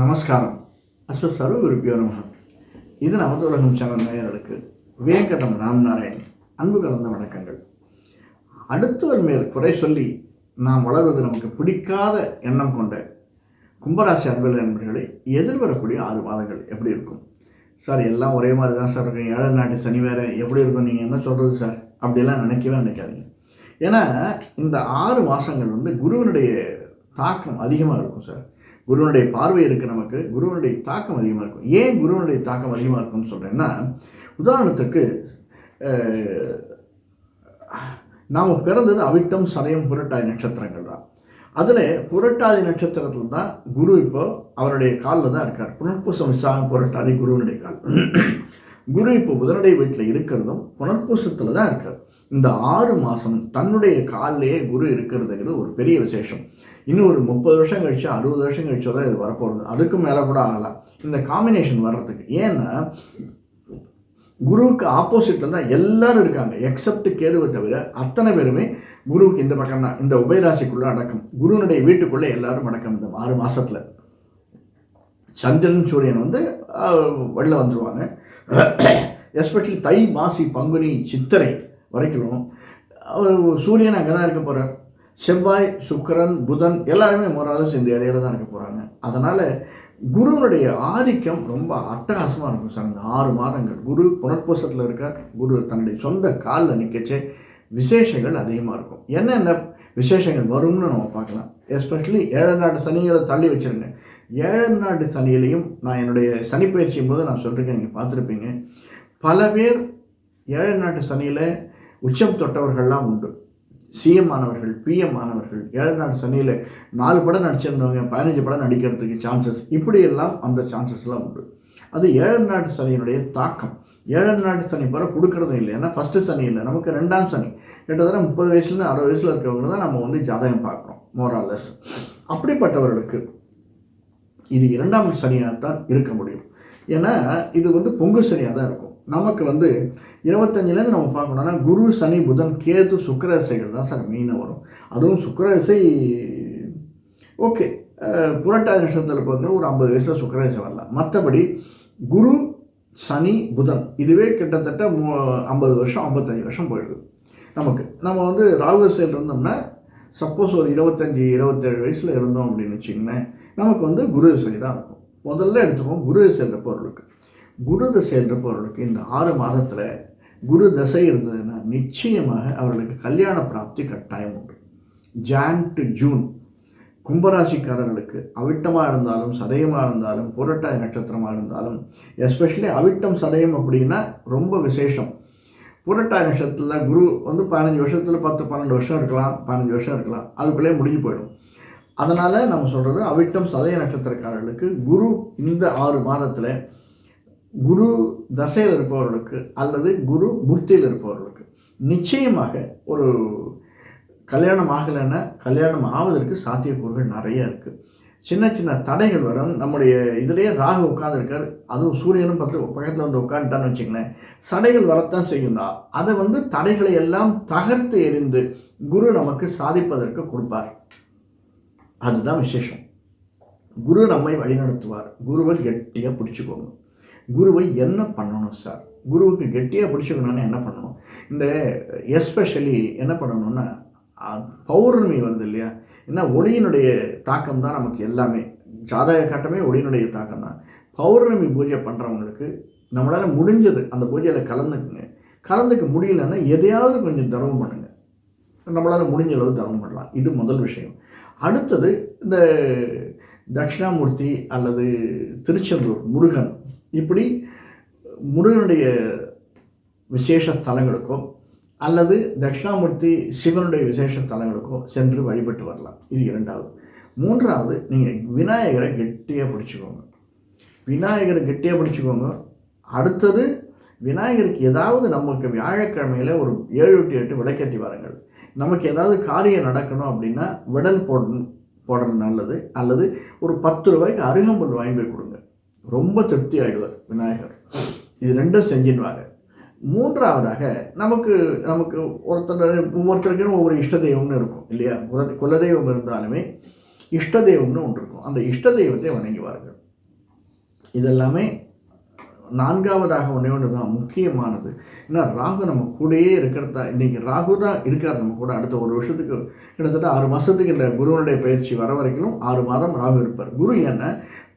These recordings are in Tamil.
நமஸ்காரம். அஸ்வ சர்வ விருப்பியோ நம இது நமது உலகம் சேனல் நேயர்களுக்கு வேங்கடம் ராம்நாராயண். அன்பு கலந்த வணக்கங்கள். அடுத்தவர் மேல் குறை சொல்லி நாம் வளர்வது நமக்கு பிடிக்காத எண்ணம் கொண்ட கும்பராசி அன்பர்கள் நண்பர்களை எதிர்வரக்கூடிய ஆறு மாதங்கள் எப்படி இருக்கும்? சார் எல்லாம் ஒரே மாதிரி தான் சார் இருக்கும். ஏழை நாட்டு சனி வேறு எப்படி இருக்கும்? நீங்கள் என்ன சொல்கிறது சார்? அப்படிலாம் நினைக்கவே நினைக்காதீங்க. ஏன்னா இந்த ஆறு மாதங்கள் வந்து குருவினுடைய தாக்கம் அதிகமாக இருக்கும் சார். குருவனுடைய பார்வை இருக்குது நமக்கு குருவனுடைய தாக்கம் அதிகமாக இருக்கும். ஏன் குருவனுடைய தாக்கம் அதிகமாக இருக்கும்னு சொல்கிறேன்னா உதாரணத்துக்கு நாம் பிறந்தது அவிட்டம் சதயம் புரட்டாதி நட்சத்திரங்கள் தான். அதில் புரட்டாதி நட்சத்திரத்தில் தான் குரு இப்போ அவருடைய காலில் தான் இருக்கார். புனர்பூசம் விசாகம் புரட்டாதி குருவனுடைய கால். குரு இப்போ புதனுடைய வீட்டில் இருக்கிறதும் புனர்பூசத்தில் தான் இருக்கார். இந்த ஆறு மாதம் தன்னுடைய காலிலேயே குரு இருக்கிறதுங்கிறது ஒரு பெரிய விசேஷம். இன்னும் ஒரு முப்பது வருஷம் கழிச்சு அறுபது வருஷம் கழிச்சோ தான் இது வரப்போகிறது அதுக்கும் மேலே கூட ஆகலாம் இந்த காம்பினேஷன் வர்றதுக்கு. ஏன்னா குருவுக்கு ஆப்போசிட்டில் தான் எல்லாரும் இருக்காங்க. எக்ஸப்ட் கேதுவை தவிர அத்தனை பேருமே குருவுக்கு இந்த பக்கம் தான் இந்த உபயராசிக்குள்ளே அடக்கம். குருனுடைய வீட்டுக்குள்ளே எல்லாரும் அடக்கம். இந்த ஆறு மாதத்தில் சந்திரன் சூரியன் வந்து வெளில வந்துடுவாங்க எஸ்பெஷலி தை மாசி பங்குனி சித்திரை வரைக்கும் சூரியன் அங்கே தான் இருக்க போகிறார் செவ்வாய் சுக்கரன் புதன் எல்லாருமே மோராலஸ் இந்த ஏரியாவில் தான் இருக்க போகிறாங்க அதனால் குருவனுடைய ஆதிக்கம் ரொம்ப அட்டகாசமாக இருக்கும் சார். இந்த ஆறு மாதங்கள் குரு புனர்பூசத்தில் இருக்கார். குரு தன்னுடைய சொந்த காலில் நிற்கச்சே விசேஷங்கள் அதிகமாக இருக்கும். என்னென்ன விசேஷங்கள் வரும்னு நம்ம பார்க்கலாம். எஸ்பெஷலி ஏழை நாட்டு சனிகளை தள்ளி வச்சுருங்க. ஏழாம் நாட்டு சனியிலையும் நான் என்னுடைய சனி பயிற்சியும் போது நான் சொல்லியிருக்கேன் நீங்கள் பார்த்துருப்பீங்க. பல பேர் ஏழாம் நாட்டு சனியில் உச்சம் தொட்டவர்கள்லாம் உண்டு. சிஎம் ஆனவர்கள் பிஎம் ஆனவர்கள் ஏழு நாட்டு சனியில் நாலு படம் நடிச்சிருந்தவங்க பதினஞ்சு படம் நடிக்கிறதுக்கு சான்சஸ் இப்படியெல்லாம் அந்த சான்சஸ்லாம் உண்டு. அது ஏழு நாட்டு சனியினுடைய தாக்கம். ஏழு நாட்டு சனி பிற கொடுக்கறதும் இல்லை. ஏன்னா ஃபஸ்ட்டு சனி இல்லை. நமக்கு ரெண்டாம் சனி. கிட்டத்தட்ட முப்பது வயசுலேருந்து அறுபது வயசில் இருக்கிறவங்க தான் நம்ம வந்து ஜாதகம் பார்க்குறோம் மோராலஸ் அப்படிப்பட்டவர்களுக்கு இது இரண்டாம் சனியாக தான் இருக்க முடியும். ஏன்னா இது வந்து பொங்கு சனியாக தான் இருக்கும். நமக்கு வந்து இருபத்தஞ்சிலேருந்து நம்ம பார்க்கணும்னா குரு சனி புதன் கேது சுக்கரசைகள் தான் சார் மெயினாக வரும். அதுவும் சுக்கரசை ஓகே. புரட்டாதி நட்சத்திரத்தில் பிறந்த ஒரு ஐம்பது வயசில் சுக்கரசை வரலாம். மற்றபடி குரு சனி புதன் இதுவே கிட்டத்தட்ட மூ ஐம்பது வருஷம் ஐம்பத்தஞ்சு வருஷம் போயிடுது நமக்கு. நம்ம வந்து ராகு சைடில் இருந்தோம்னா சப்போஸ் ஒரு இருபத்தஞ்சி இருபத்தேழு வயசில் இருந்தோம் அப்படின்னு வச்சிங்கன்னா நமக்கு வந்து குரு திசை தான் இருக்கும். முதல்ல எடுத்துப்போம் குரு என்ற பொருளுக்கு. குரு தசை என்ற பொருளுக்கு இந்த ஆறு மாதத்தில் குரு தசை இருந்ததுன்னா நிச்சயமாக அவர்களுக்கு கல்யாண பிராப்தி கட்டாயம் உண்டு. ஜான் டு ஜூன் கும்பராசிக்காரர்களுக்கு அவிட்டமாக இருந்தாலும் சதயமாக இருந்தாலும் புரட்டாய் நட்சத்திரமாக இருந்தாலும் எஸ்பெஷலி அவிட்டம் சதயம் அப்படின்னா ரொம்ப விசேஷம். புரட்டாய் நட்சத்திரத்தில் குரு வந்து பதினஞ்சு வருஷத்தில் பத்து பன்னெண்டு வருஷம் இருக்கலாம் பதினஞ்சு வருஷம் இருக்கலாம். அதுக்குள்ளே முடிஞ்சு போயிடும். அதனால் நம்ம சொல்கிறது அவிட்டம் சதய நட்சத்திரக்காரர்களுக்கு குரு இந்த ஆறு மாதத்தில் குரு தசையில் இருப்பவர்களுக்கு அல்லது குரு புத்தியில் இருப்பவர்களுக்கு நிச்சயமாக ஒரு கல்யாணம் ஆகலைன்னா கல்யாணம் ஆவதற்கு சாத்தியக்கூறுகள் நிறைய இருக்குது சின்ன சின்ன தடைகள் வரும். நம்முடைய இதிலேயே ராகு உட்காந்துருக்கார் அதுவும் சூரியனும் பத்து பக்கத்தில் வந்து உட்காந்துட்டான்னு வச்சுங்களேன் தடைகள் வரத்தான் செய்யும். அதை வந்து தடைகளை எல்லாம் தகர்த்து எறிந்து குரு நமக்கு சாதிப்பதற்கு கொடுப்பார். அதுதான் விசேஷம். குரு நம்மை வழிநடத்துவார். குருவை கெட்டியாக பிடிச்சிக்கோங்க. குருவை என்ன பண்ணணும் சார் குருவுக்கு கெட்டியாக பிடிச்சிக்கணும்னா என்ன பண்ணணும்? இந்த எஸ்பெஷலி என்ன பண்ணணும்னா பௌர்ணமி வருது இல்லையா? ஏன்னா ஒளியினுடைய தாக்கம் தான் நமக்கு எல்லாமே. ஜாதக கட்டமே ஒளியினுடைய தாக்கம் தான். பௌர்ணமி பூஜை பண்ணுறவங்களுக்கு நம்மளால் முடிஞ்சது அந்த பூஜையில் கலந்துக்குங்க. கலந்துக்க முடியலன்னா எதையாவது கொஞ்சம் தர்மம் பண்ணுங்கள் நம்மளால் முடிஞ்ச அளவு தர்மம் பண்ணலாம். இது முதல் விஷயம். அடுத்தது இந்த தட்சிணாமூர்த்தி அல்லது திருச்செந்தூர் முருகன் இப்படி முருகனுடைய விசேஷ ஸ்தலங்களுக்கோ அல்லது தட்சிணாமூர்த்தி சிவனுடைய விசேஷ ஸ்தலங்களுக்கோ சென்று வழிபட்டு வரலாம். இது இரண்டாவது. மூன்றாவது நீங்கள் விநாயகரை கெட்டியாக பிடிச்சிக்கோங்க. விநாயகரை கெட்டியாக பிடிச்சிக்கோங்க. அடுத்தது விநாயகருக்கு ஏதாவது நமக்கு வியாழக்கிழமையில் ஒரு ஏழு எட்டு எட்டு விளக்கேற்றி வாருங்கள். நமக்கு ஏதாவது காரியம் நடக்கணும் அப்படின்னா விடல் போடணும். போடுறது நல்லது அல்லது ஒரு பத்து ரூபாய்க்கு அருகம்புல் வாங்கி போய் கொடுங்க. ரொம்ப திருப்தி ஆகிடுவார் விநாயகர். இது ரெண்டும் செஞ்சிடுவாங்க மூன்றாவதாக நமக்கு நமக்கு ஒருத்தர் ஒவ்வொருத்தருக்கும் ஒவ்வொரு இஷ்ட தெய்வம்னு இருக்கும் இல்லையா? குல குலதெய்வம் இருந்தாலுமே இஷ்ட தெய்வம்னு ஒன்று இருக்கும். அந்த இஷ்ட தெய்வத்தை வணங்கி வாருங்கள் இதெல்லாமே நான்காவதாக ஒன்றே ஒன்று தான் முக்கியமானது. ஏன்னா ராகு நம்ம கூடயே இருக்கிறதா இன்றைக்கி ராகு தான் இருக்கார் நம்ம கூட அடுத்த ஒரு வருஷத்துக்கு கிட்டத்தட்ட ஆறு மாதத்துக்கு இந்த குருவனுடைய பயிற்சி வர வரைக்கும் ஆறு மாதம் ராகு இருப்பார். குரு என்ன?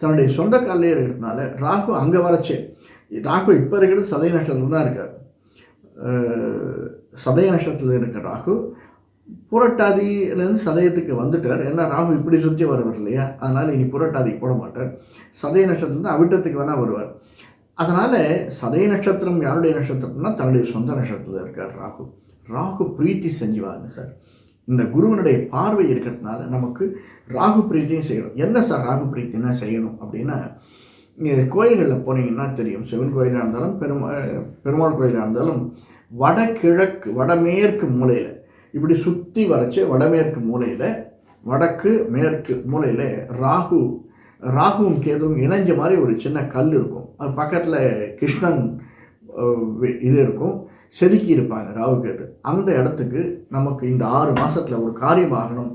தன்னுடைய சொந்த காலிலே இருக்கிறதுனால ராகு அங்கே வரச்சே ராகு இப்போ இருக்கிறது சதய நட்சத்திரம் தான் இருக்கார். சதய நட்சத்திரத்தில் இருக்கிற ராகு புரட்டாதியிலேருந்து சதயத்துக்கு வந்துட்டார். ஏன்னா ராகு இப்படி சுற்றி வருவார் இல்லையா? அதனால் இனி புரட்டாதிக்கு போட மாட்டார். சதய நட்சத்திரம் அவிட்டத்துக்கு வேணால் வருவார். அதனால் சதய நட்சத்திரம் யாருடைய நட்சத்திரம்னா தன்னுடைய சொந்த நட்சத்திரத்தில் இருக்கார் ராகு. ராகு பிரீத்தி செஞ்சுவாங்க சார். இந்த குருவனுடைய பார்வை இருக்கிறதுனால நமக்கு ராகு பிரீத்தியும் செய்யணும். என்ன சார் ராகு பிரீத்தினா செய்யணும் அப்படின்னா நீங்கள் கோயில்களில் போனீங்கன்னா தெரியும். சிவன் கோயிலாக இருந்தாலும் பெருமா பெருமாள் கோயிலாக இருந்தாலும் வடகிழக்கு வடமேற்கு மூலையில் இப்படி சுற்றி வரைச்சு வடமேற்கு மூலையில் வடக்கு மேற்கு மூலையில் ராகு ராகுவும் கேதுவும் இணைஞ்ச மாதிரி ஒரு சின்ன கல் இருக்கும். அது பக்கத்தில் கிருஷ்ணன் இது இருக்கும். செதுக்கி இருப்பாங்க ராகு அந்த இடத்துக்கு நமக்கு இந்த ஆறு மாதத்தில் ஒரு காரியம் ஆகணும்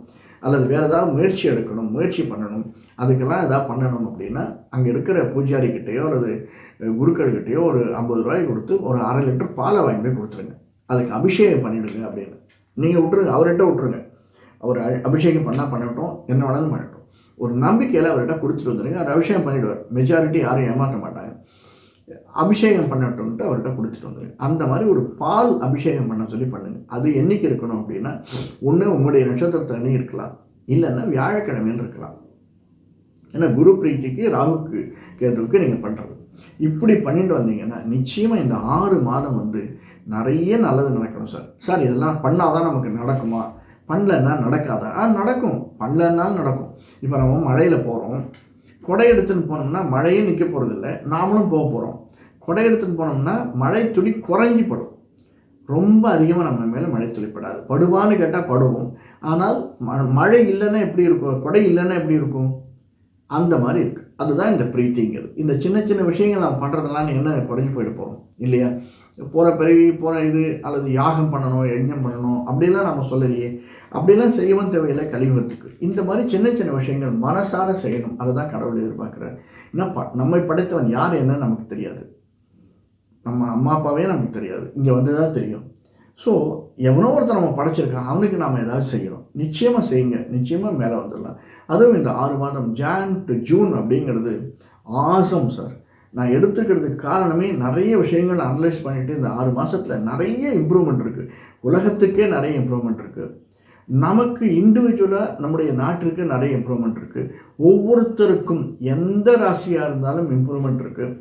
அல்லது வேறு ஏதாவது முயற்சி எடுக்கணும் முயற்சி பண்ணணும் அதுக்கெல்லாம் எதாவது பண்ணணும் அப்படின்னா அங்கே இருக்கிற பூஜாரிக்கிட்டேயோ அல்லது குருக்கள்கிட்டயோ ஒரு ஐம்பது ரூபாய் கொடுத்து ஒரு அரை லிட்டர் பாலை வாங்கி போய் கொடுத்துருங்க. அதுக்கு அபிஷேகம் பண்ணிவிடுங்க அப்படின்னு. நீங்கள் விட்டுருங்க அவர்கிட்ட விட்டுருங்க. அவர் அபிஷேகம் பண்ணால் பண்ணட்டும் என்ன வேணாலும் பண்ணட்டும். ஒரு நம்பிக்கையில் அவர்கிட்ட கொடுத்துட்டு வந்துடுங்க அவர் அபிஷேகம் பண்ணிவிடுவார் மெஜாரிட்டி யாரும் ஏமாற்ற மாட்டாங்க. அபிஷேகம் பண்ணட்டும்ட்டு அவர்கிட்ட கொடுத்துட்டு வந்துடுங்க அந்த மாதிரி ஒரு பால் அபிஷேகம் பண்ண சொல்லி பண்ணுங்கள் அது என்னைக்கு இருக்கணும் அப்படின்னா ஒன்று உங்களுடைய நட்சத்திரத்தை அணி இருக்கலாம். இல்லைன்னா வியாழக்கிழமையில் இருக்கலாம். ஏன்னா குரு பிரீத்திக்கு ராகுக்கு கேதுவுக்கு நீங்கள் பண்ணுறது இப்படி பண்ணிட்டு வந்தீங்கன்னா நிச்சயமாக இந்த ஆறு மாதம் வந்து நிறைய நல்லது நடக்கணும் சார். சார் இதெல்லாம் பண்ணால் தான் நமக்கு நடக்குமா? பண்ணலன்னா நடக்காதா? ஆ நடக்கும். பண்ணலன்னாலும் நடக்கும். இப்போ நம்ம மழையில் போகிறோம் கொடை எடுத்துன்னு போனோம்னா மழையே நிற்க போகிறதில்ல நாமளும் போக போகிறோம் கொடை எடுத்துன்னு போனோம்னா மழை துளி குறைஞ்சி படும். ரொம்ப அதிகமாக நம்ம மேலே மழை துளிப்படாது. படாது படுவான்னு கேட்டால் படுவோம். ஆனால் ம- மழை இல்லைன்னா எப்படி இருக்கும்? கொடை இல்லைன்னா எப்படி இருக்கும்? அந்த மாதிரி இருக்குது அதுதான் இந்த பிரீத்திங்கிறது. இந்த சின்ன சின்ன விஷயங்கள் நாம் பண்ணுறதெல்லாம் என்ன குறைஞ்சி போயிட போகிறோம் இல்லையா? போகிற பிறவி போகிற இது அல்லது யாகம் பண்ணணும் யஜ்ஞம் பண்ணணும் அப்படிலாம் நம்ம சொல்லலையே. அப்படிலாம் செய்யவும் தேவையில்லை கலியுகத்துக்கு. இந்த மாதிரி சின்ன சின்ன விஷயங்கள் மனசார செய்யணும். அதை தான் கடவுள் எதிர்பார்க்குறாரு. ஏன்னா ப நம்மை படைத்தவன் யார் என்னன்னு நமக்கு தெரியாது. நம்ம அம்மா அப்பாவே நமக்கு தெரியாது. இங்கே வந்து தான் தெரியும். ஸோ எவனோ ஒருத்தன் நம்ம படைச்சிருக்கான். அவனுக்கு நாம் ஏதாவது செய்யணும். நிச்சயமாக செய்யுங்க. நிச்சயமாக மேலே வந்துடலாம். அதுவும் இந்த ஆறு மாதம் ஜான் டு ஜூன் அப்படிங்கிறது ஆசம் சார் நான் எடுத்துக்கிறதுக்கு காரணமே நிறைய விஷயங்கள் அனலைஸ் பண்ணிவிட்டு இந்த ஆறு மாதத்தில் நிறைய இம்ப்ரூவ்மெண்ட் இருக்குது உலகத்துக்கே நிறைய இம்ப்ரூவ்மெண்ட் இருக்குது நமக்கு இண்டிவிஜுவலாக நம்முடைய நாட்டிற்கு நிறைய இம்ப்ரூவ்மெண்ட் இருக்குது ஒவ்வொருத்தருக்கும் எந்த ராசியாக இருந்தாலும் இம்ப்ரூவ்மெண்ட் இருக்குது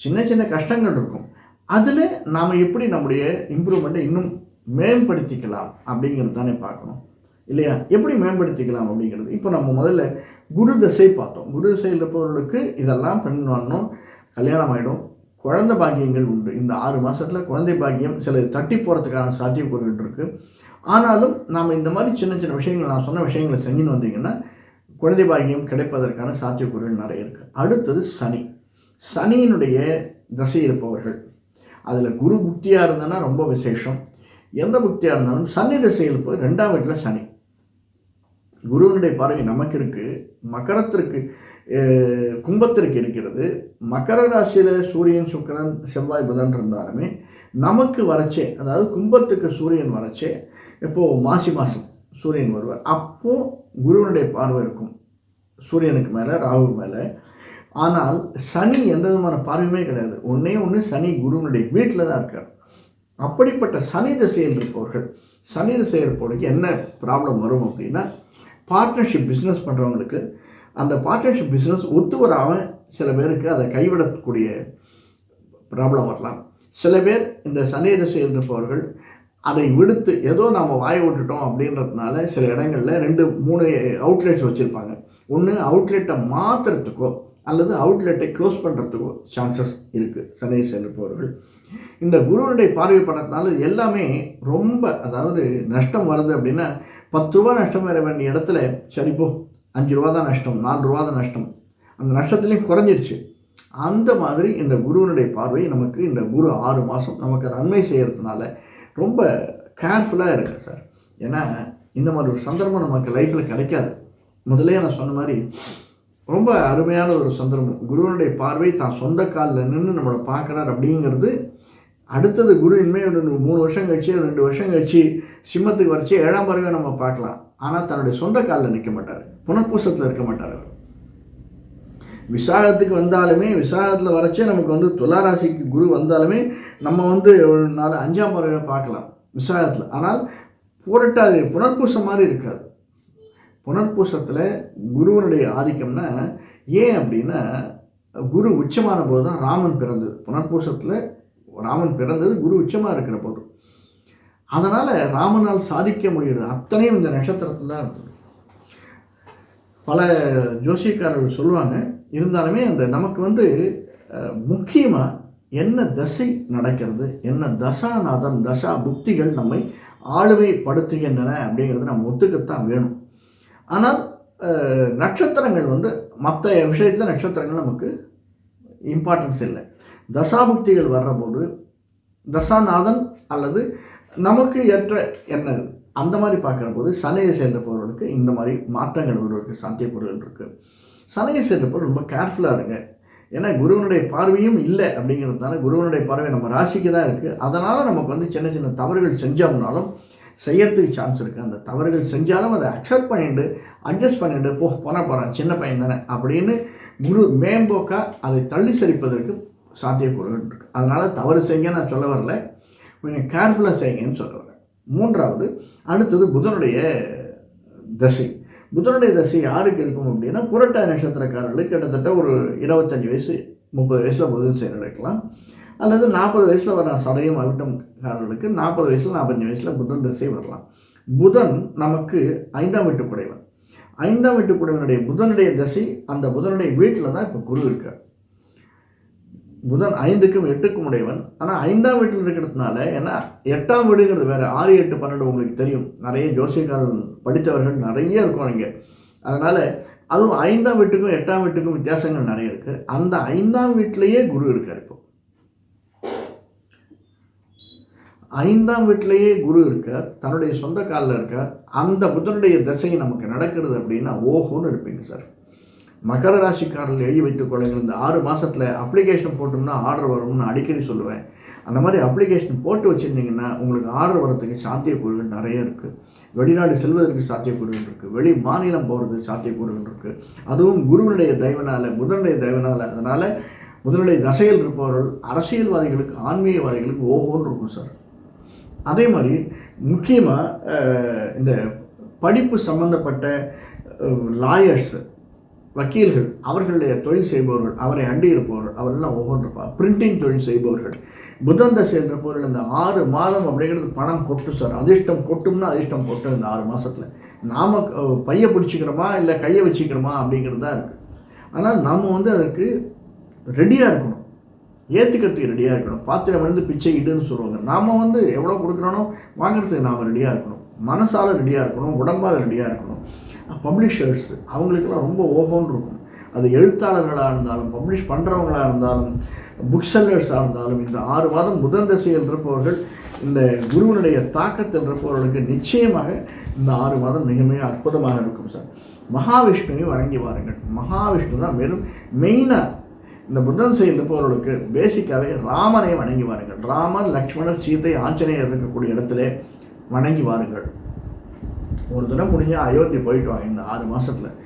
சின்ன சின்ன கஷ்டங்கள் இருக்கும். அதில் நாம் எப்படி நம்முடைய இம்ப்ரூவ்மெண்ட்டை இன்னும் மேம்படுத்திக்கலாம் அப்படிங்கிறது தானே பார்க்கணும். இல்லையா? எப்படி மேம்படுத்திக்கலாம் அப்படிங்கிறது. இப்போ நம்ம முதல்ல குரு தசை பார்த்தோம். குரு தசையில் இருப்பவர்களுக்கு இதெல்லாம் பெண் வரணும் கல்யாணம் ஆகிடும் குழந்தை பாக்கியங்கள் உண்டு. இந்த ஆறு மாதத்தில் குழந்தை பாக்கியம் சில தட்டி போகிறதுக்கான சாத்தியக்கூறுகள் இருக்குது ஆனாலும் நாம் இந்த மாதிரி சின்ன சின்ன விஷயங்கள் நான் சொன்ன விஷயங்களை செஞ்சுன்னு வந்தீங்கன்னா குழந்தை பாக்கியம் கிடைப்பதற்கான சாத்தியக்கூறுகள் நிறைய இருக்குது அடுத்தது சனி. சனியினுடைய தசை இருப்பவர்கள். அதில் குரு புக்தியாக இருந்ததுன்னா ரொம்ப விசேஷம். எந்த புக்தியாக இருந்தாலும் சனி திசையில் இருப்பது ரெண்டாம் வீட்டில் சனி. குருவினுடைய பார்வை நமக்கு இருக்குது மகரத்திற்கு கும்பத்திற்கு இருக்கிறது. மகர ராசியில் சூரியன் சுக்கிரன் செவ்வாய் புதன் இருந்தாலுமே நமக்கு வரச்சே அதாவது கும்பத்துக்கு சூரியன் வரச்சே இப்போது மாசி மாதம் சூரியன் வருவார். அப்போது குருவினுடைய பார்வை இருக்கும். சூரியனுக்கு மேலே ராகு மேலே. ஆனால் சனி எந்த விதமான பார்வையுமே கிடையாது. ஒன்றே ஒன்று சனி குருவினுடைய வீட்டில் தான் இருக்கார். அப்படிப்பட்ட சனி திசையில் இருப்பவர்கள் சனி திசையில் இருப்பவர்களுக்கு என்ன ப்ராப்ளம் வரும் அப்படின்னா பார்ட்னர்ஷிப் பிஸ்னஸ் பண்ணுறவங்களுக்கு அந்த பார்ட்னர்ஷிப் பிஸ்னஸ் ஒத்து வராமல் சில பேருக்கு அதை கைவிடக்கூடிய ப்ராப்ளம் வரலாம். சில பேர் இந்த சனி திசையில் இருப்பவர்கள் அதை விடுத்து ஏதோ நாம் வாய விட்டுட்டோம் அப்படின்றதுனால சில இடங்களில் ரெண்டு மூணு அவுட்லெட்ஸ் வச்சுருப்பாங்க. ஒன்று அவுட்லெட்டை மாற்றுறதுக்கோ அல்லது அவுட்லெட்டை க்ளோஸ் பண்ணுறதுக்கோ சான்சஸ் இருக்குது சனி திசையில் இந்த குருவனுடைய பார்வை படத்தினால எல்லாமே ரொம்ப அதாவது நஷ்டம் வருது அப்படின்னா பத்து ரூபா நஷ்டம் வர வேண்டிய இடத்துல சரிப்போ அஞ்சு ரூபா தான் நஷ்டம் நாலு ரூபா தான் நஷ்டம். அந்த நஷ்டத்துலேயும் குறைஞ்சிருச்சு. அந்த மாதிரி இந்த குருவனுடைய பார்வை நமக்கு இந்த குரு ஆறு மாதம் நமக்கு நன்மை செய்கிறதுனால ரொம்ப கேர்ஃபுல்லாக இருக்கு சார். ஏன்னா இந்த மாதிரி ஒரு சந்தர்ப்பம் நமக்கு லைஃப்பில் கிடைக்காது. முதலே நான் சொன்ன மாதிரி ரொம்ப அருமையான ஒரு சந்தர்ப்பம் குருவனுடைய பார்வை தான் சொந்த காலில் நின்று நம்மளை பார்க்குறார் அப்படிங்கிறது. அடுத்தது குரு இனிமேல் ஒரு மூணு வருஷம் கழிச்சு ரெண்டு வருஷம் கழிச்சு சிம்மத்துக்கு வரைச்சி ஏழாம் பறவை நம்ம பார்க்கலாம். ஆனால் தன்னுடைய சொந்த காலில் நிற்க மாட்டார். புனர்பூசத்தில் இருக்க மாட்டார் அவர். விசாகத்துக்கு வந்தாலுமே விசாகத்தில் வரைச்சே நமக்கு வந்து துளாராசிக்கு குரு வந்தாலுமே நம்ம வந்து ஒரு நாலு அஞ்சாம் பறவை பார்க்கலாம் விசாகத்தில். ஆனால் புரட்டாது புனர்பூசம் மாதிரி இருக்காது. புனர்பூசத்தில் குருவனுடைய ஆதிக்கம்னா ஏன் அப்படின்னா குரு உச்சமான போது தான் ராமன் பிறந்தது. புனர்பூசத்தில் ராமன் பிறந்தது குரு உச்சமாக இருக்கிற போது. அதனால் ராமனால் சாதிக்க முடியுது அத்தனையும் இந்த நட்சத்திரத்தில் தான் இருந்தது பல ஜோசியக்காரர்கள் சொல்லுவாங்க இருந்தாலுமே அந்த நமக்கு வந்து முக்கியமாக என்ன தசை நடக்கிறது என்ன தசாநாதன் தசா புக்திகள் நம்மை ஆளுமைப்படுத்துகின்றன அப்படிங்கிறது நம்ம ஒத்துக்கத்தான் வேணும். ஆனால் நட்சத்திரங்கள் வந்து மற்ற விஷயத்தில் நட்சத்திரங்கள் நமக்கு இம்பார்ட்டன்ஸ் இல்லை. தசாபுக்திகள் வர்றபோது தசாநாதன் அல்லது நமக்கு ஏற்ற என்ன அந்த மாதிரி பார்க்குற போது சனையை சேர்ந்தப்பவர்களுக்கு இந்த மாதிரி மாற்றங்கள் வருவதற்கு சாத்தியக்கூறுகள் இருக்குது சனையை சேர்ந்தப்பவர் ரொம்ப கேர்ஃபுல்லாக இருங்க. ஏன்னா குருவனுடைய பார்வையும் இல்லை அப்படிங்கிறதுனால குருவனுடைய பார்வை நம்ம ராசிக்கு தான் இருக்குது அதனால் நமக்கு வந்து சின்ன சின்ன தவறுகள் செஞ்சோம்னாலும் செய்யறதுக்கு சான்ஸ் இருக்குது அந்த தவறுகள் செஞ்சாலும் அதை அக்செப்ட் பண்ணிட்டு அட்ஜஸ்ட் பண்ணிட்டு போ போனால் போகிறான் சின்ன பையன் தானே அப்படின்னு குரு மேம்போக்காக அதை தள்ளி சரிப்பதற்கு சாத்தியக்கூறுகள் இருக்குது அதனால் தவறு செய்ய நான் சொல்ல வரல. கொஞ்சம் கேர்ஃபுல்லாக செய்யுங்கன்னு சொல்ல வரேன். மூன்றாவது அடுத்தது புதனுடைய தசை. புதனுடைய தசை யாருக்கு இருக்கும் அப்படின்னா புரட்டாய் நட்சத்திரக்காரர்களுக்கு கிட்டத்தட்ட ஒரு இருபத்தஞ்சி வயசு முப்பது வயசில் புதன் செயல் நடக்கலாம் அல்லது நாற்பது வயசில் வர சடையும் அவிட்டம்காரர்களுக்கு நாற்பது வயசில் நாற்பத்தஞ்சு வயசில் புதன் திசை வரலாம் புதன் நமக்கு ஐந்தாம் வீட்டு குடைவன் ஐந்தாம் வீட்டு குடைவனுடைய புதனுடைய திசை அந்த புதனுடைய வீட்டில் தான் இப்போ குரு இருக்கார். புதன் ஐந்துக்கும் எட்டுக்கும் உடையவன். ஆனால் ஐந்தாம் வீட்டில் இருக்கிறதுனால ஏன்னா எட்டாம் வீடுங்கிறது வேறு ஆறு எட்டு பன்னெண்டு உங்களுக்கு தெரியும். நிறைய ஜோசியக்காரர்கள் படித்தவர்கள் நிறைய இருக்கும் இங்கே. அதனால் அதுவும் ஐந்தாம் வீட்டுக்கும் எட்டாம் வீட்டுக்கும் வித்தியாசங்கள் நிறைய இருக்குது அந்த ஐந்தாம் வீட்டிலையே குரு இருக்கார் இப்போ. ஐந்தாம் வீட்டிலேயே குரு இருக்கார் தன்னுடைய சொந்த காலில் இருக்கார் அந்த புதனுடைய திசை நமக்கு நடக்கிறது அப்படின்னா ஓஹோன்னு இருப்பீங்க சார். மகர ராசிக்காரர்கள் எழுதி வைத்துக் கொள்ளுங்கள் இந்த ஆறு மாதத்தில் அப்ளிகேஷன் போட்டோம்னா ஆர்டர் வரும்னு அடிக்கடி சொல்லுவேன். அந்த மாதிரி அப்ளிகேஷன் போட்டு வச்சுருந்தீங்கன்னா உங்களுக்கு ஆர்டர் வரதுக்கு சாத்தியக்கூறுகள் நிறைய இருக்குது வெளிநாடு செல்வதற்கு சாத்தியக்கூறுகள் இருக்குது வெளி மாநிலம் போகிறதுக்கு சாத்தியக்கூறுகள் இருக்குது அதுவும் குருவனுடைய தயவனால் புதனுடைய தயவனால். அதனால் முதலுடைய தசையில் இருப்பவர்கள் அரசியல்வாதிகளுக்கு ஆன்மீகவாதிகளுக்கு ஓஹோன்னு இருக்கும் சார். அதே மாதிரி முக்கியமாக இந்த படிப்பு சம்மந்தப்பட்ட லாயர்ஸ் வக்கீல்கள் அவர்களுடைய தொழில் செய்பவர்கள் அவரை அண்டியிருப்பவர்கள் அவரெல்லாம் ஒவ்வொன்றுப்பா பிரிண்டிங் தொழில் செய்பவர்கள். புதன் தசை இருப்பவர்கள் இந்த ஆறு மாதம் அப்படிங்கிறது பணம் கொட்டு சார். அதிர்ஷ்டம் கொட்டும்னா அதிர்ஷ்டம் கொட்டும் இந்த ஆறு மாதத்தில் நாம் பைய பிடிச்சிக்கிறோமா இல்லை கையை வச்சுக்கிறோமா அப்படிங்கிறது தான் இருக்குது ஆனால் நம்ம வந்து அதற்கு ரெடியாக இருக்கணும். ஏற்றுக்கிறதுக்கு ரெடியாக இருக்கணும். பாத்திரம் வந்து பிச்சை இடுன்னு சொல்லுவாங்க. நாம் வந்து எவ்வளோ கொடுக்குறோனோ வாங்குறதுக்கு நாம் ரெடியாக இருக்கணும். மனசால் ரெடியாக இருக்கணும். உடம்பால் ரெடியாக இருக்கணும். பப்ளிஷர்ஸ் அவங்களுக்கெல்லாம் ரொம்ப ஓகோன்னு இருக்கும். அது எழுத்தாளர்களாக இருந்தாலும் பப்ளிஷ் பண்ணுறவங்களாக இருந்தாலும் புக் செல்லர்ஸாக இருந்தாலும் இந்த ஆறு மாதம் முதல் திசையில் இருப்பவர்கள் இந்த குருவனுடைய தாக்கத்தில் இருப்பவர்களுக்கு நிச்சயமாக இந்த ஆறு மாதம் மிக மிக அற்புதமாக இருக்கும் சார். மகாவிஷ்ணுவை வழங்கி வாருங்கள். மகாவிஷ்ணு தான் வெறும் மெயினாக இந்த புத்தன் செயல் இருப்பவர்களுக்கு பேசிக்காகவே ராமனை வணங்கி வாருங்கள். ராமன் லக்ஷ்மணர் சீதை ஆஞ்சநேயர் இருக்கக்கூடிய இடத்துல வணங்கி வாருங்கள். ஒரு தினம் முடிஞ்சால் அயோத்தி போயிட்டு வாங்க இந்த ஆறு மாதத்தில்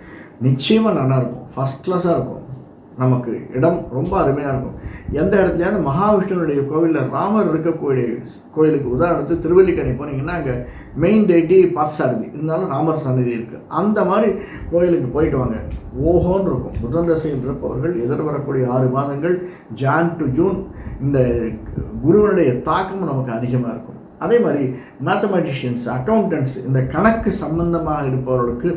நிச்சயமாக நல்லாயிருக்கும் ஃபஸ்ட் கிளாஸாக இருக்கும். நமக்கு இடம் ரொம்ப அருமையாக இருக்கும். எந்த இடத்துலையாவது மகாவிஷ்ணுனுடைய கோவிலில் ராமர் இருக்கக்கூடிய கோயிலுக்கு உதாரணத்துக்கு திருவல்லிக்கணி போனீங்கன்னா அங்கே மெயின் டேட்டி பார்த்தசாரதி இருந்தாலும் ராமர் சன்னதி இருக்குது அந்த மாதிரி கோயிலுக்கு போயிட்டு வாங்க. ஓஹோன்னு இருக்கும். புதன் தசையில் இருப்பவர்கள் எதிர்வரக்கூடிய ஆறு மாதங்கள் ஜான் டு ஜூன் இந்த குருவனுடைய தாக்கம் நமக்கு அதிகமாக இருக்கும். அதே மாதிரி மேத்தமெட்டிஷியன்ஸ் அக்கௌண்டன்ட்ஸ் இந்த கணக்கு சம்பந்தமாக இருப்பவர்களுக்கு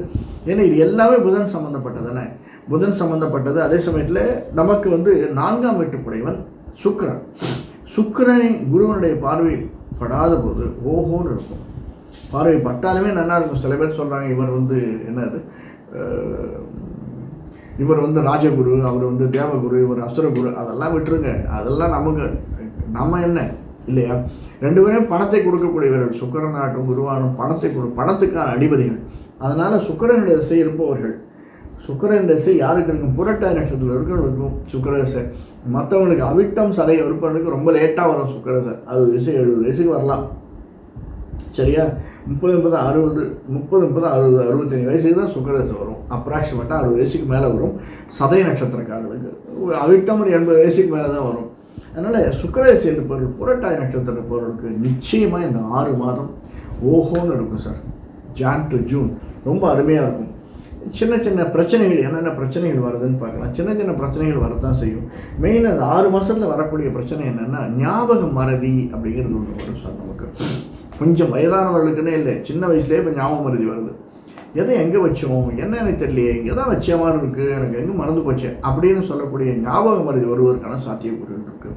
ஏன்னா இது எல்லாமே புதன் சம்மந்தப்பட்டது தானே? புதன் சம்மந்தப்பட்டது அதே சமயத்தில் நமக்கு வந்து நான்காம் வீட்டுக்குடையவன் சுக்கரன். சுக்கரனை குருவனுடைய பார்வை படாத போது ஓஹோன்னு இருக்கும். பார்வை பட்டாலுமே நல்லா இருக்கும். சில பேர் சொல்கிறாங்க இவர் வந்து என்னது? இவர் வந்து ராஜகுரு அவர் வந்து தேவகுரு இவர் அசுரகுரு அதெல்லாம் விட்டுருங்க. அதெல்லாம் நமக்கு நம்ம என்ன? இல்லையா? ரெண்டு பேரும் பணத்தை கொடுக்கக்கூடியவர்கள். சுக்கரனாட்டும் குருவானும் பணத்தை கொடு பணத்துக்கான அடிபதிகள் அதனால் சுக்கிரனுடைய திசை இருப்பவர்கள் சுக்கரன் தசை யாருக்கு இருக்கும்? புரட்டாதி நட்சத்திரத்தில் இருக்கிறவங்களுக்கும் சுக்கரதசை மற்றவங்களுக்கு அவிட்டம் சதை இருப்பவனுக்கு ரொம்ப லேட்டாக வரும் சுக்கரதசை அது வயசு எழுபது வயசுக்கு வரலாம். சரியா? முப்பது முப்பது அறுபது முப்பது முப்பது அறுபது அறுபத்தஞ்சு வயசுக்கு தான் சுக்கரதசை வரும். அப்ராக்சிமேட்டாக அறுபது வயசுக்கு மேலே வரும். சதய நட்சத்திரக்காரர்களுக்கு. அவிட்டம் ஒரு எண்பது வயசுக்கு மேலே தான் வரும். அதனால் சுக்கரதசை இருப்பவர்கள் புரட்டாதி நட்சத்திரம் இருப்பவர்களுக்கு நிச்சயமாக இந்த ஆறு மாதம் ஓஹோன்னு இருக்கும் சார். John to June. ரொம்ப அருமையாக இருக்கும். சின்ன சின்ன பிரச்சனைகள் என்னென்ன பிரச்சனைகள் வருதுன்னு பார்க்கலாம். சின்ன சின்ன பிரச்சனைகள் வரத்தான் செய்யும். மெயின் அந்த ஆறு மாதத்தில் வரக்கூடிய பிரச்சனை என்னென்னா ஞாபக மறதி அப்படிங்கிறது ஒன்று வரும் சார் நமக்கு. கொஞ்சம் வயதானவர்களுக்குன்னே இல்லை சின்ன வயசுலேயே இப்போ ஞாபகம் மறதி வருது. எதை எங்கே வச்சோம்? என்ன எனக்கு தெரியலையே. இங்கே தான் வச்ச மாதிரி இருக்குது எனக்கு எங்கே மறந்து போச்சு? அப்படின்னு சொல்லக்கூடிய ஞாபக மறதி வருவதற்கான சாத்தியக்கூறுகள் இருக்குது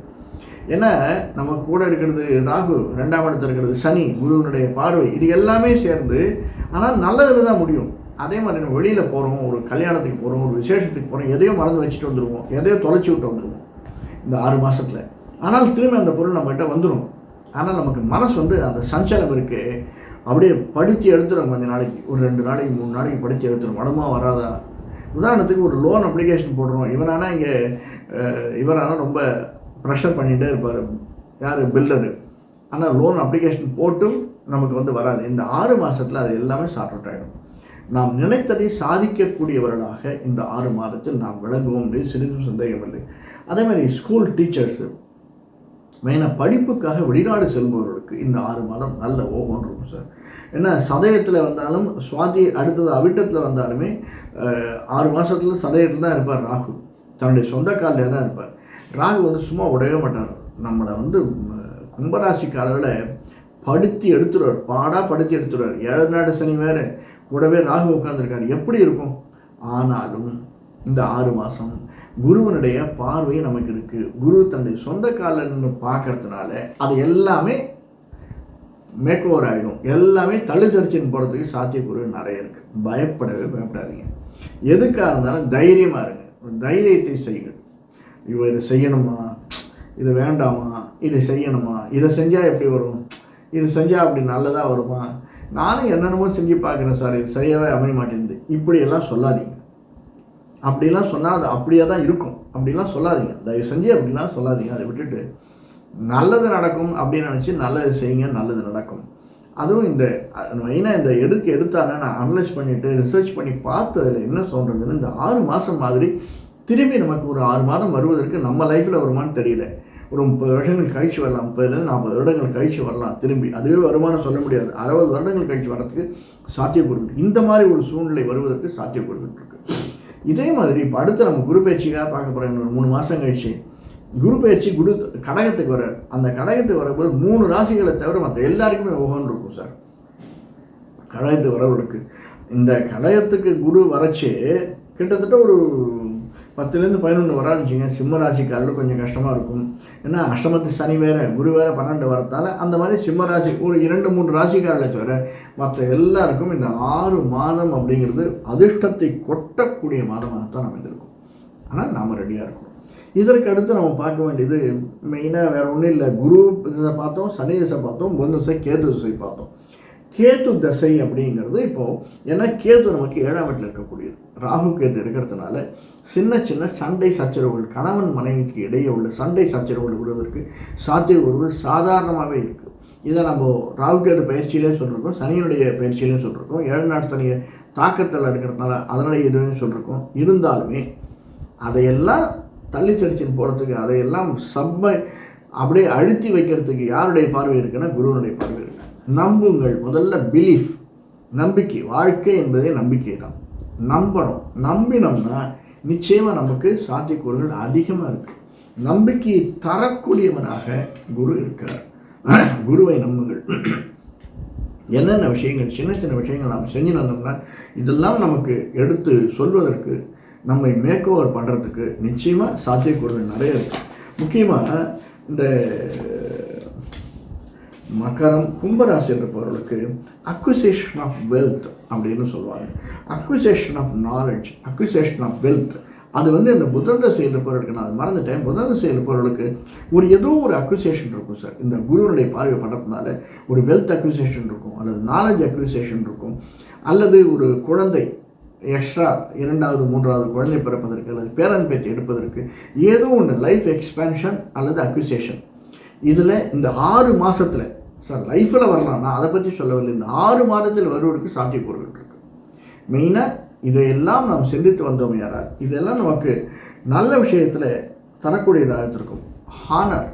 ஏன்னா நம்ம கூட இருக்கிறது ராகு ரெண்டாம் இடத்துல இருக்கிறது சனி குருவனுடைய பார்வை இது எல்லாமே சேர்ந்து ஆனால் நல்லதில் தான் முடியும். அதே மாதிரி நம்ம வெளியில் போகிறோம் ஒரு கல்யாணத்துக்கு போகிறோம் ஒரு விசேஷத்துக்கு போகிறோம் எதையோ மறந்து வச்சுட்டு வந்துடுவோம் எதையோ தொலைச்சி விட்டு வந்துடுவோம் இந்த ஆறு மாதத்தில் ஆனால் திரும்பி அந்த பொருள் நம்மகிட்ட வந்துடும் ஆனால் நமக்கு மனசு வந்து அந்த சஞ்சலம் இருக்குது அப்படியே படித்து எடுத்துடும் கொஞ்ச நாளைக்கு. ஒரு ரெண்டு நாளைக்கு மூணு நாளைக்கு படித்து எடுத்துடும் மனமாக வராதா? உதாரணத்துக்கு ஒரு லோன் அப்ளிகேஷன் போடுறோம். இவனானா இங்கே இவரானா ரொம்ப ப்ரெஷர் பண்ணிகிட்டே இருப்பார். யார்? பில்டரு ஆனால் லோன் அப்ளிகேஷன் போட்டும் நமக்கு வந்து வராது. இந்த ஆறு மாதத்தில் அது எல்லாமே சார்ட் அவுட் ஆகிடும் நாம் நினைத்ததை சாதிக்கக்கூடியவர்களாக இந்த ஆறு மாதத்தில் நாம் விளங்குவோம் என்று சிறிதும் சந்தேகமில்லை. அதே மாதிரி ஸ்கூல் டீச்சர்ஸு மெயினாக படிப்புக்காக வெளிநாடு செல்பவர்களுக்கு இந்த ஆறு மாதம் நல்ல ஓகம் இருக்கும் சார் ஏன்னா சதயத்தில் வந்தாலும் சுவாதி அடுத்தது அவிட்டத்தில் வந்தாலுமே ஆறு மாதத்தில் சதயத்தில் தான் இருப்பார் ராகு. தன்னுடைய சொந்த காலில் தான் இருப்பார். ராகு வந்து சும்மா உடையவே மாட்டார். நம்மளை வந்து கும்பராசிக்காரர்களை படுத்தி எடுத்துருவார் பாடாக படுத்தி எடுத்துருவார் ஏழு நாடு சனி வேறு கூடவே ராகு உட்காந்துருக்காரு எப்படி இருக்கும்? ஆனாலும் இந்த ஆறு மாதம் குருவனுடைய பார்வை நமக்கு இருக்குது குரு தன்னுடைய சொந்த காலில் நின்று பார்க்கறதுனால அது எல்லாமே மேக் ஓவர் ஆகிடும் எல்லாமே தள்ளுச்சரிச்சின்னு போகிறதுக்கு சாத்தியக்கூறு நிறைய இருக்குது பயப்படவே பயப்படாதீங்க. எதுக்காக இருந்தாலும் தைரியமாக இருங்க. ஒரு தைரியத்தை செய்யுங்கள். இவ இதை செய்யணுமா? இது வேண்டாமா? இதை செய்யணுமா? இதை செஞ்சால் எப்படி வரும்? இது செஞ்சால் அப்படி நல்லதாக வருமா? நானும் என்னென்னமோ செஞ்சு பார்க்குறேன் சார். இது சரியாகவே அமைய மாட்டேங்குது. இப்படியெல்லாம் சொல்லாதீங்க. அப்படிலாம் சொன்னால் அது அப்படியே தான் இருக்கும். அப்படிலாம் சொல்லாதீங்க. தயவு செஞ்சு அப்படிலாம் சொல்லாதீங்க. அதை விட்டுட்டு நல்லது நடக்கும் அப்படின்னு நினச்சி நல்லது செய்யுங்க நல்லது நடக்கும். அதுவும் இந்த மெயினாக இந்த எடுக்க எடுத்தாங்க நான் அனலைஸ் பண்ணிவிட்டு ரிசர்ச் பண்ணி பார்த்து அதில் என்ன சொல்கிறதுன்னு இந்த ஆறு மாதம் மாதிரி திரும்பி நமக்கு ஒரு ஆறு மாதம் வருவதற்கு நம்ம லைஃப்பில் வருமானு தெரியல. ஒரு முப்பது வருடங்கள் கழிச்சு வரலாம் முப்பதுலேருந்து நாற்பது வருடங்கள் கழிச்சு வரலாம் திரும்பி அதுவே வருமானம் சொல்ல முடியாது. அறுபது வருடங்கள் கழிச்சு வரதுக்கு சாத்தியக்கூறுகள். இந்த மாதிரி ஒரு சூழ்நிலை வருவதற்கு சாத்தியக்கூறுகள் இருக்குது இதே மாதிரி இப்போ அடுத்து நம்ம குரு பயிற்சிக்காக பார்க்க போகிறோம் இன்னொரு மூணு மாதம் கழிச்சு குரு பயிற்சி குரு கடகத்துக்கு வர அந்த கடகத்துக்கு வரும்போது மூணு ராசிகளை தவிர மற்ற எல்லாருக்குமே ஓகோன்னு இருக்கும் சார். கடகத்துக்கு வரவர்களுக்கு. இந்த கடகத்துக்கு குரு வரைச்சி கிட்டத்தட்ட ஒரு பத்துலேருந்து பதினொன்று வராதுச்சிங்க சிம்ம ராசிக்காரர்கள் கொஞ்சம் கஷ்டமாக இருக்கும். ஏன்னா அஷ்டமத்து சனி வேறு குரு வேறு பன்னெண்டு வரத்தால் அந்த மாதிரி சிம்ம ராசி ஒரு இரண்டு மூன்று ராசிக்காரர்களை தவிர மற்ற எல்லாருக்கும் இந்த ஆறு மாதம் அப்படிங்கிறது அதிர்ஷ்டத்தை கொட்டக்கூடிய மாதமாகத்தான் அமைந்திருக்கும். ஆனால் நாம் ரெடியாக இருக்கணும். இதற்கு அடுத்து நம்ம பார்க்க வேண்டியது மெயினாக வேறு ஒன்றும் இல்லை. குரு திசை பார்த்தோம் சனி திசை பார்த்தோம் பொன் திசை கேது திசை பார்த்தோம். கேது தசை அப்படிங்கிறது இப்போது ஏன்னா கேது நமக்கு ஏழாம் வீட்டில் இருக்கக்கூடியது. ராகு கேது இருக்கிறதுனால சின்ன சின்ன சண்டை சச்சரவுகள் கணவன் மனைவிக்கு இடையே உள்ள சண்டை சச்சரவுகள் விடுவதற்கு சாத்தியக்கூறுகள் சாதாரணமாகவே இருக்குது இதை நம்ம ராகு கேது பயிற்சியிலே சொல்லியிருக்கோம் சனியினுடைய பயிற்சியிலையும் சொல்லியிருக்கோம் ஏழு நாட்டு தாக்கத்தில் இருக்கிறதுனால அதனுடைய இதுவும் சொல்லியிருக்கோம் இருந்தாலுமே அதையெல்லாம் தள்ளி சரிச்சின்னு போகிறதுக்கு அதையெல்லாம் சம்ம அப்படியே அழுத்தி வைக்கிறதுக்கு யாருடைய பார்வை இருக்குன்னா குருவனுடைய பார்வை நம்புங்கள். முதல்ல பிலீஃப் நம்பிக்கை. வாழ்க்கை என்பதே நம்பிக்கை தான் நம்பணும். நம்பினோம்னா நிச்சயமாக நமக்கு சாத்தியக்கூறுகள் அதிகமாக இருக்குது நம்பிக்கையை தரக்கூடியவனாக குரு இருக்கிறார் குருவை நம்புங்கள். என்னென்ன விஷயங்கள் சின்ன சின்ன விஷயங்கள் நாம் செஞ்சு வந்தோம்னா இதெல்லாம் நமக்கு எடுத்து சொல்வதற்கு நம்மை மேக் ஓவர் பண்ணுறதுக்கு நிச்சயமாக சாத்தியக்கூறுகள் நிறைய இருக்குது முக்கியமாக இந்த மகரம் கும்பராசி என்றவர்களுக்கு அக்விசேஷன் ஆஃப் வெல்த் அப்படின்னு சொல்லுவாங்க. Acquisition of knowledge acquisition of wealth அது வந்து இந்த புதன் தசையில் இருப்பவர்களுக்கு நான் மறந்துட்டேன். புதன் தசையில் இருப்பவர்களுக்கு ஒரு ஏதோ ஒரு அக்விசேஷன் இருக்கும் சார். இந்த குருவனுடைய பார்வை பண்ணுறதுனால ஒரு வெல்த் அக்விசேஷன் இருக்கும் அல்லது நாலேஜ் அக்விசேஷன் இருக்கும் அல்லது ஒரு குழந்தை எக்ஸ்ட்ரா இரண்டாவது மூன்றாவது குழந்தை பிறப்பதற்கு அல்லது பேரன் பேச்சு எடுப்பதற்கு ஏதோ ஒன்று லைஃப் எக்ஸ்பேன்ஷன் அல்லது அக்விசேஷன் இதில் இந்த ஆறு மாதத்தில் சார் லைஃப்பில் வரலாம். நான் அதை பற்றி சொல்லவில்லை. இந்த ஆறு மாதத்தில் வருவதற்கு சாத்தியக்கூறுகள் இருக்கு. மெயினாக இதையெல்லாம் நாம் சிந்தித்து வந்தோம் யாரால்? இதெல்லாம் நமக்கு நல்ல விஷயத்தில் தரக்கூடியதாக இருக்கும். ஹானர்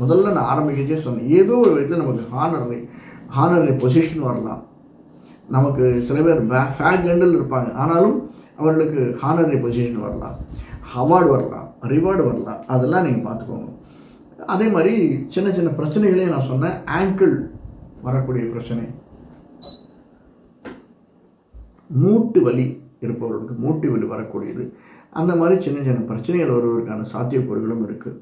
முதல்ல நான் ஆரம்பிக்கச்சே சொன்னேன். ஏதோ ஒரு விதத்தில் நமக்கு ஹானரை ஹானரை பொசிஷன் வரலாம். நமக்கு சில பேர் ஃபேக் கண்டில் இருப்பாங்க. ஆனாலும் அவர்களுக்கு ஹானரி பொசிஷன் வரலாம். அவார்டு வரலாம். ரிவார்டு வரலாம். அதெல்லாம் நீங்கள் பார்த்துக்கோங்க. அதே மாதிரி சின்ன சின்ன பிரச்சனைகளையும் நான் சொன்னேன். ஆங்கிள் வரக்கூடிய பிரச்சனை. மூட்டு வலி இருப்பவர்களுக்கு மூட்டு வலி வரக்கூடியது. அந்த மாதிரி சின்ன சின்ன பிரச்சனைகள் வருவதற்கான சாத்தியக்கூறுகளும் இருக்குது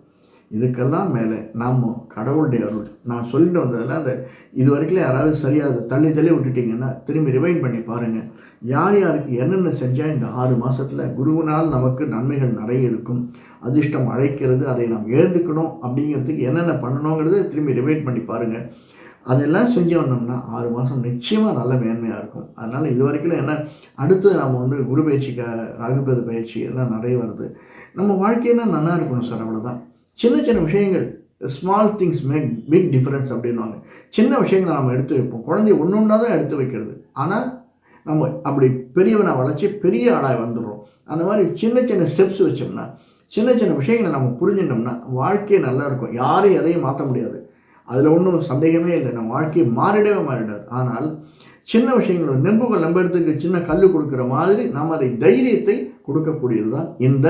இதுக்கெல்லாம் மேலே நாம் கடவுளுடைய அருள். நான் சொல்லிட்டு வந்ததில் அந்த இது வரைக்கும் யாராவது சரியாக தள்ளி தள்ளி விட்டுட்டிங்கன்னா திரும்பி ரிவைண்ட் பண்ணி பாருங்கள் யார் யாருக்கு என்னென்ன செஞ்சால் இந்த ஆறு மாதத்தில் குருவினால் நமக்கு நன்மைகள் நிறைய இருக்கும். அதிர்ஷ்டம் அழைக்கிறது அதை நாம் ஏற்றுக்கணும் அப்படிங்கிறதுக்கு என்னென்ன பண்ணணுங்கிறது திரும்பி ரிவைண்ட் பண்ணி பாருங்கள் அதெல்லாம் செஞ்சு வந்தோம்னா ஆறு மாதம் நிச்சயமாக நல்ல மேன்மையாக இருக்கும். அதனால் இது வரைக்கும் என்ன அடுத்து நம்ம வந்து குரு பயிற்சிக்காக ராகுபேத பயிற்சி எல்லாம் நிறைய வருது. நம்ம வாழ்க்கையெல்லாம் நல்லா இருக்கணும் சார் அவ்வளோதான் சின்ன சின்ன விஷயங்கள் small things make big difference அப்படின்வாங்க சின்ன விஷயங்களை நம்ம எடுத்து வைப்போம். குழந்தைய ஒன்று ஒன்றா தான் எடுத்து வைக்கிறது. ஆனால் நம்ம அப்படி பெரியவனை வளர்ச்சி பெரிய ஆளாக வந்துடுறோம். அந்த மாதிரி சின்ன சின்ன ஸ்டெப்ஸ் வச்சோம்னா சின்ன சின்ன விஷயங்களை நம்ம புரிஞ்சிட்டோம்னா வாழ்க்கையே நல்லா இருக்கும். எதையும் மாற்ற முடியாது. அதில் ஒன்றும் சந்தேகமே இல்லை. நம்ம வாழ்க்கையை மாறிடவே மாறிடாது. ஆனால் சின்ன விஷயங்கள் நெம்புகள் நம்புறதுக்கு சின்ன கல் கொடுக்குற மாதிரி நாம் அதை தைரியத்தை கொடுக்கக்கூடியது தான் இந்த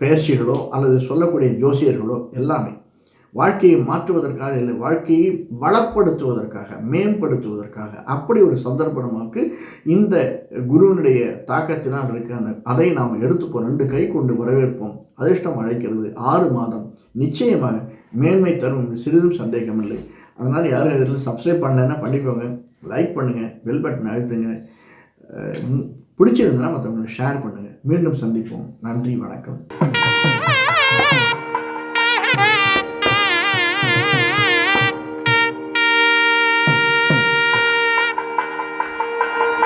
பயிற்சிகளோ அல்லது சொல்லக்கூடிய ஜோசியர்களோ எல்லாமே வாழ்க்கையை மாற்றுவதற்காக இல்லை வாழ்க்கையை வளப்படுத்துவதற்காக மேம்படுத்துவதற்காக அப்படி ஒரு சந்தர்ப்பம் நமக்கு இந்த குருவினுடைய தாக்கத்தினால் இருக்க அதை நாம் எடுத்துப்போம் ரெண்டு கை கொண்டு வரவேற்போம். அதிர்ஷ்டம் அழைக்கிறது. ஆறு மாதம். நிச்சயமாக மேன்மை தரும். சிறிதும் சந்தேகம் இல்லை. அதனால் யாரும் இதில் சப்ஸ்கிரைப் பண்ணலைன்னா பண்ணிக்கோங்க. லைக் பண்ணுங்கள் பெல் பட்டன் அழுத்துங்க. பிடிச்சிருந்தா மற்றவங்களை ஷேர் பண்ணுங்கள் மீண்டும் சந்திப்போம். நன்றி வணக்கம்.